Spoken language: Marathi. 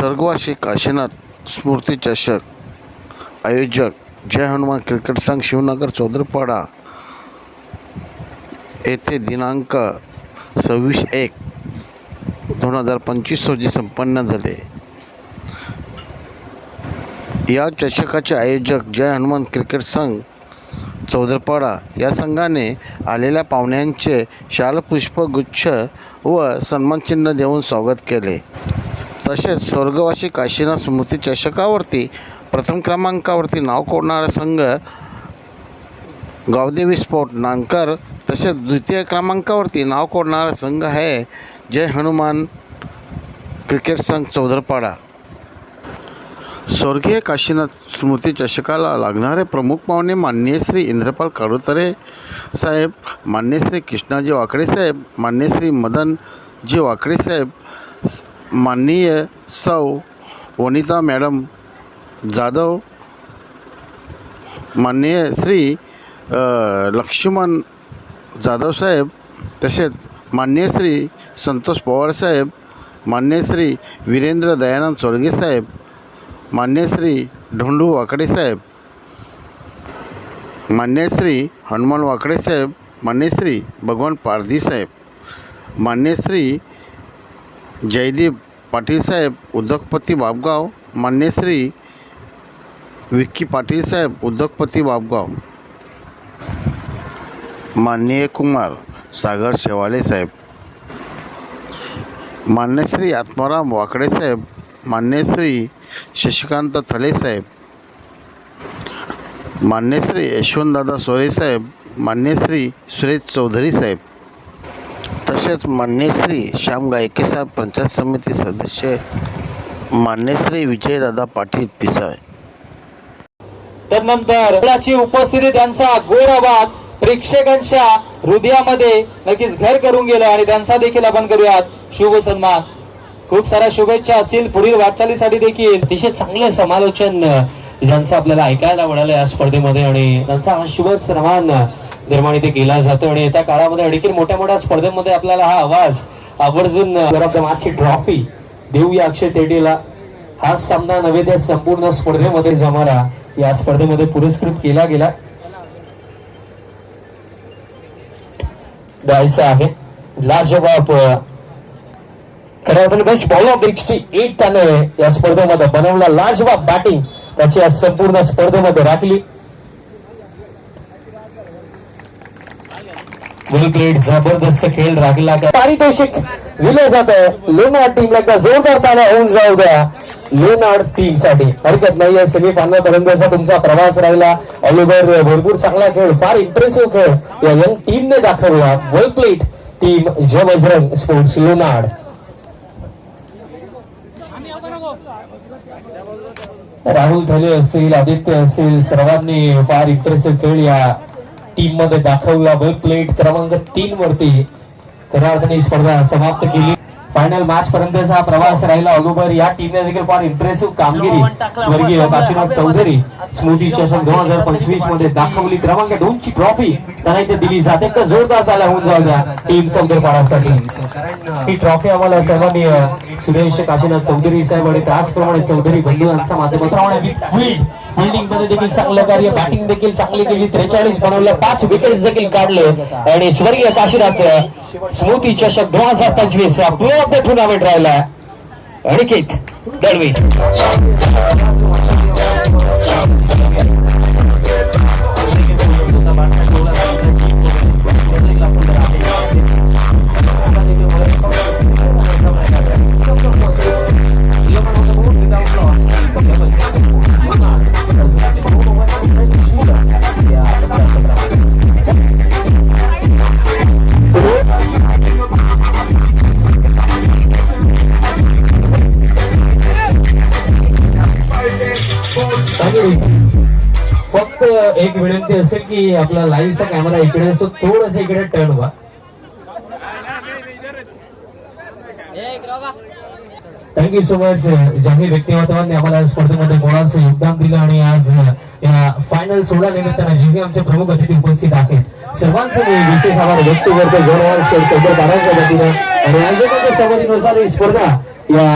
स्वर्गवासी काशीनाथ स्मृतीचषक आयोजक जय हनुमान क्रिकेट संघ शिवनगर चौदरपाडा येथे दिनांक सव्वीस एक दोन हजार पंचवीस रोजी संपन्न झाले. या चषकाचे आयोजक जय हनुमान क्रिकेट संघ चौधरपाडा या संघाने आलेल्या पाहुण्यांचे शालपुष्पगुच्छ व सन्मानचिन्ह देऊन स्वागत केले. तसेच स्वर्गवासी काशीनाथ स्मृती चषकावरती प्रथम क्रमांकावरती नाव कोरणारा संघ गावदेवी स्पोर्ट नांकर तसेच द्वितीय क्रमांकावरती नाव कोरणारा संघ आहे जय हनुमान क्रिकेट संघ चौधरपाडा. स्वर्गीय काशीनाथ स्मृती चषकाला लागणारे प्रमुख पाहुणे माननीय श्री इंद्रपाल कारुतरे साहेब मान्य श्री कृष्णाजी वाकडे साहेब मान्य श्री मदनजी वाकडे साहेब माननीय सौ वनिता मॅडम जाधव माननीय श्री लक्ष्मण जाधव साहेब तसेच मान्य श्री संतोष पवार साहेब मान्य श्री वीरेंद्र दयानंद सोळगे साहेब मान्य श्री ढोंडू वाकडे साहेब मान्य श्री हनुमान वाकडे साहेब मान्य श्री भगवान पारधी साहेब मान्य श्री जयदीप पाटील साहेब, उद्योगपती बाबगाव, मान्यश्री विक्की पाटील साहेब, उद्योगपती बाबगाव. माननीय कुमार सागर शेवाले साहेब. मान्यश्री आत्माराम वाकडे साहेब, मान्यश्री शशिकांत थले साहेब. मान्य श्री यशवंतदादा सोरे साहेब, मान्यश्री सुरेश चौधरी साहेब. तसेच मान्य श्री श्याम गायके साहेब पंचायत समिती सदस्य मान्य श्री विजयदादा पाटील पिसाय. त्यानंतर उपस्थिती त्यांचा गोड आवाज प्रेक्षकांच्या हृदयामध्ये नक्कीच घर करून गेला आणि त्यांचा देखील आपण करूयात. शुभ सन्मान. खूप साऱ्या शुभेच्छा असतील. पुढील वाटचालीसाठी देखील. अतिशय चांगलं समालोचन ज्यांचं आपल्याला ऐकायला मिळालं या स्पर्धेमध्ये आणि त्यांचा हा शुभ सन्मान. निर्माण इथे केला जातो आणि येत्या काळामध्ये आणखी मोठ्या मोठ्या स्पर्धेमध्ये आपल्याला हा आवाज आवर्जून मागची ट्रॉफी देऊया अक्षय तेडीला हा सामना नव्हे त्या संपूर्ण स्पर्धेमध्ये जमाला. या स्पर्धेमध्ये पुरस्कृत केला गेला. द्यायचं आहे. लाजवाब खरं आपण best bowler of sixty eight त्याने या स्पर्धेमध्ये बनवला. लाजवाब बॅटिंग त्याची या संपूर्ण स्पर्धेमध्ये राखली. क्रिकेट जबरदस्त खेळ राखला पारितोषिक दिलं जात. आहे लोनार्ड टीमला एकदा जोरदार ताला होऊन जाऊ द्या. लोनार्ड टीमसाठी. हरकत नाहीये सेमी फायनल पर्यंतचा तुमचा प्रवास राहिला ऑलिव्हर भरपूर चांगला खेळ फार इम्प्रेसिव्ह खेळ. या यंग टीमने दाखवला. Well played team Jay Bajrang sports लोनार्ड Rahul Dhale असतील आदित्य असतील सर्वांनी फार इम्प्रेसिव्ह खेळ या टीममध्ये दाखवला वेल प्लेट क्रमांक तीन वरती. खऱ्या अर्थाने स्पर्धा समाप्त केली. फायनल मॅच पर्यंतचा हा प्रवास राहिला. ऑलोबर या टीमने देखील फार इम्प्रेसिव्ह कामगिरी. स्वर्गीय काशीनाथ चौधरी स्मृती चषक दोन हजार पंचवीसमध्ये दाखवली क्रमांक दोन ची ट्रॉफी त्यांना इथे दिली जाते. तर जोरदार त्याला होऊन जाऊ द्या. टीम चौधरपाडासाठी ही ट्रॉफी आम्हाला सर्वांनी सुरेश काशीनाथ चौधरी साहेब आणि त्याचप्रमाणे चौधरी बंधू यांच्या माध्यमातून फिल्डिंगमध्ये देखील चांगलं कार्य बॅटिंग देखील चांगली केली. त्रेचाळीस बनवल्या पाच विकेट देखील काढले. आणि स्वर्गीय काशीनाथ स्मृती चषक दोन हजार पंचवीस या प्ले द टुर्नामेंट राहिला. अनिकेत दळवी फक्त एक विनंती असेल की आपला लाईव्हचा कॅमेरा इकडे असतो थोडस इकडे टर्न व्हा थँक्यू सो मच ज्यांनी व्यक्तिमत्वांनी आम्हाला स्पर्धेमध्ये मोलाचं योगदान दिलं आणि आज या फायनल सोहळा निमित्तानं जे आमचे प्रमुख अतिथी उपस्थित आहेत सर्वांचे मी विशेष आभार व्यक्त करतो. जनवर चौदा बारांच्या वतीनं. आणि आयोजकांच्या सहमतीनुसार ही स्पर्धा या